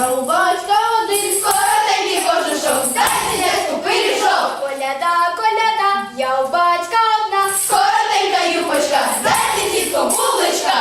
Батька один коротенький кожушок, дайте дядьку пиріжок. Коляда, коляда, я у батька одна. Коротенька юбочка, дайте тітко булочка.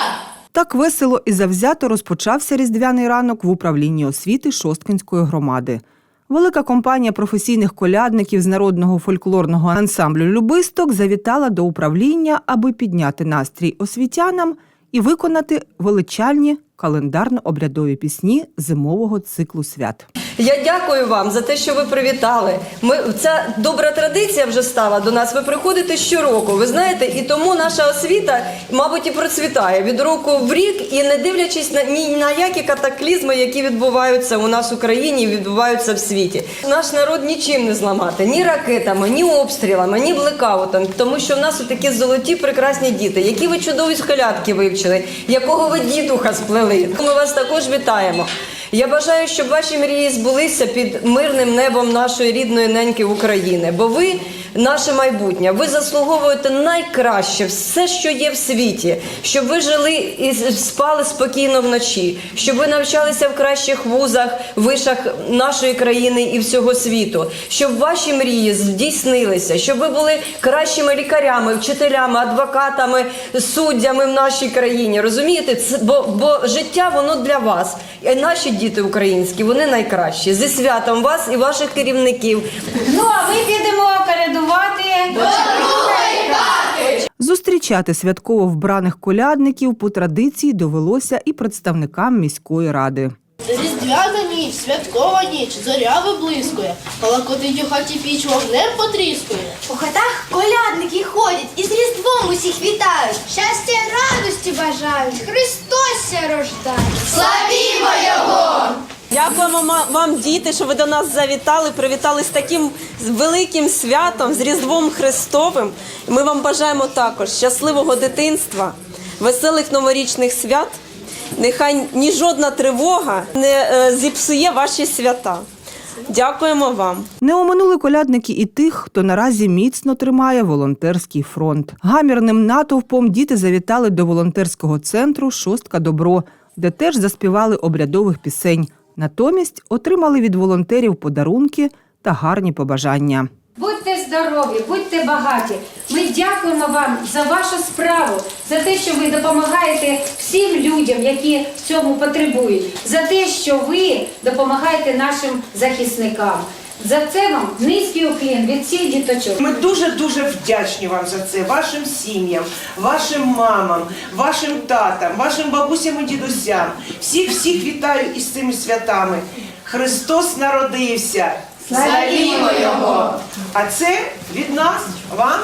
Так весело і завзято розпочався різдвяний ранок в управлінні освіти Шосткинської громади. Велика компанія професійних колядників з народного фольклорного ансамблю Любисток завітала до управління, аби підняти настрій освітянам і виконати величальні календарно-обрядові пісні зимового циклу свят. Я дякую вам за те, що ви привітали. Ми ця добра традиція вже стала до нас. Ви приходите щороку. Ви знаєте, і тому наша освіта, мабуть, і процвітає від року в рік, і не дивлячись на ні на які катаклізми, які відбуваються у нас в Україні, відбуваються в світі. Наш народ нічим не зламати, ні ракетами, ні обстрілами, ні блекаутом, тому що в нас такі золоті прекрасні діти, які ви чудові колядки вивчили, якого ви дідуха сплели. Ми вас також вітаємо. Я бажаю, щоб ваші мрії збулися під мирним небом нашої рідної неньки України, бо ви наше майбутнє. Ви заслуговуєте найкраще все, що є в світі, щоб ви жили і спали спокійно вночі, щоб ви навчалися в кращих вузах, вишах нашої країни і всього світу, щоб ваші мрії здійснилися, щоб ви були кращими лікарями, вчителями, адвокатами, суддями в нашій країні. Розумієте, це бо, бо життя воно для вас. І наші діти українські, вони найкращі. Зі святом вас і ваших керівників. Ну, а ми підемо колядувати. Зустрічати святково вбраних колядників по традиції довелося і представникам міської ради. Різдвяна ніч, святкова ніч, зоря виблискує, колокотить у хаті піч вогнем потріскує. У хатах колядники ходять і з Різдвом усіх вітають. Щастя, радості бажають. Христос ся рождає. Славімо його! Дякуємо вам, діти, що ви до нас завітали, привітали з таким великим святом, з Різдвом Христовим. Ми вам бажаємо також щасливого дитинства, веселих новорічних свят. Нехай ні жодна тривога не е, зіпсує ваші свята. Дякуємо вам. Не оминули колядники і тих, хто наразі міцно тримає волонтерський фронт. Гамірним натовпом діти завітали до волонтерського центру Шостка Добро, де теж заспівали обрядових пісень. Натомість отримали від волонтерів подарунки та гарні побажання. Будьте здорові, будьте багаті. Ми дякуємо вам за вашу справу, за те, що ви допомагаєте всім людям, які в цьому потребують, за те, що ви допомагаєте нашим захисникам. За це вам низький уклін від всіх діточок. Ми дуже дуже вдячні вам за це, вашим сім'ям, вашим мамам, вашим татам, вашим бабусям і дідусям. Всіх всіх вітаю із цими святами. Христос народився. Славімо Його! А це від нас, вам,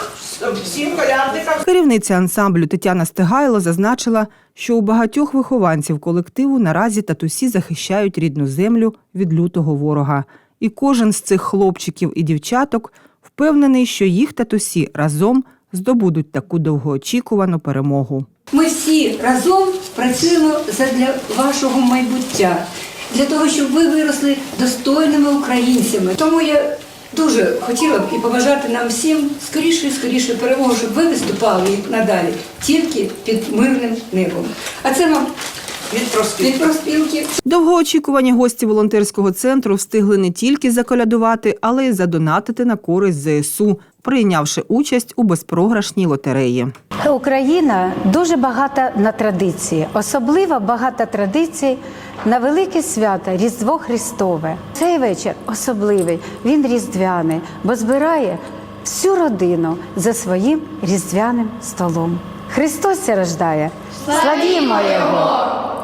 всім колядникам. Керівниця ансамблю Тетяна Стегайло зазначила, що у багатьох вихованців колективу наразі татусі захищають рідну землю від лютого ворога. І кожен з цих хлопчиків і дівчаток впевнений, що їх татусі разом здобудуть таку довгоочікувану перемогу. Ми всі разом працюємо задля вашого майбуття, для того, щоб ви виросли достойними українцями. Тому я дуже хотіла б і побажати нам всім скоріше і скоріше перемоги, щоб ви виступали надалі тільки під мирним небом. А це вам Від проспілки. проспілки. Довгоочікувані гості волонтерського центру встигли не тільки заколядувати, але й задонатити на користь ЗСУ, прийнявши участь у безпрограшній лотереї. Україна дуже багата на традиції, особливо багата традицій на велике свято Різдво Христове. Цей вечір особливий, він різдвяний, бо збирає всю родину за своїм різдвяним столом. Христос рождає. Славімо Його!